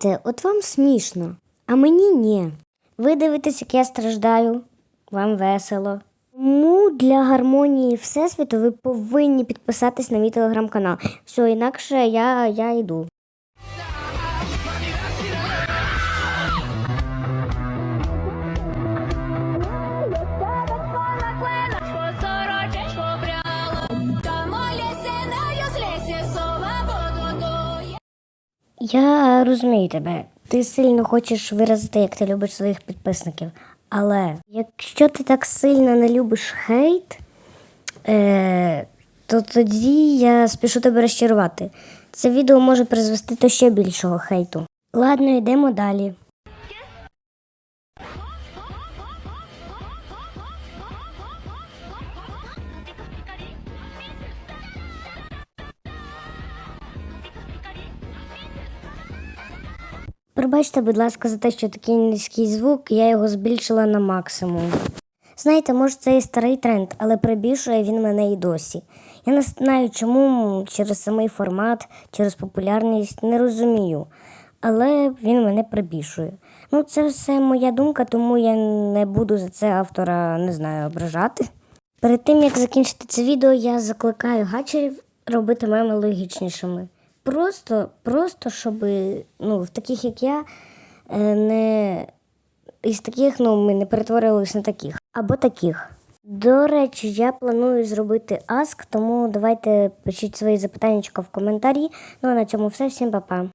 Знаєте, от вам смішно, а мені ні. Ви дивитесь, як я страждаю, вам весело. Тому для гармонії Всесвіту ви повинні підписатись на мій телеграм-канал. Все, інакше я, я йду. Я розумію тебе. Ти сильно хочеш виразити, як ти любиш своїх підписників. Але якщо ти так сильно не любиш хейт, е, то тоді я спішу тебе розчарувати. Це відео може призвести до ще більшого хейту. Ладно, йдемо далі. Пробачте, будь ласка, за те, що такий низький звук, я його збільшила на максимум. Знаєте, може це і старий тренд, але прибільшує він мене і досі. Я не знаю, чому через самий формат, через популярність не розумію. Але він мене прибільшує. Ну, це все моя думка, тому я не буду за це автора не знаю, ображати. Перед тим як закінчити це відео, я закликаю гачерів робити меми логічнішими. Просто, просто, щоб ну, в таких, як я, е, не із таких, ну, ми не перетворилися на таких. Або таких. До речі, я планую зробити аск, тому давайте пишіть свої запитання в коментарі. Ну а на цьому все. Всім па-па.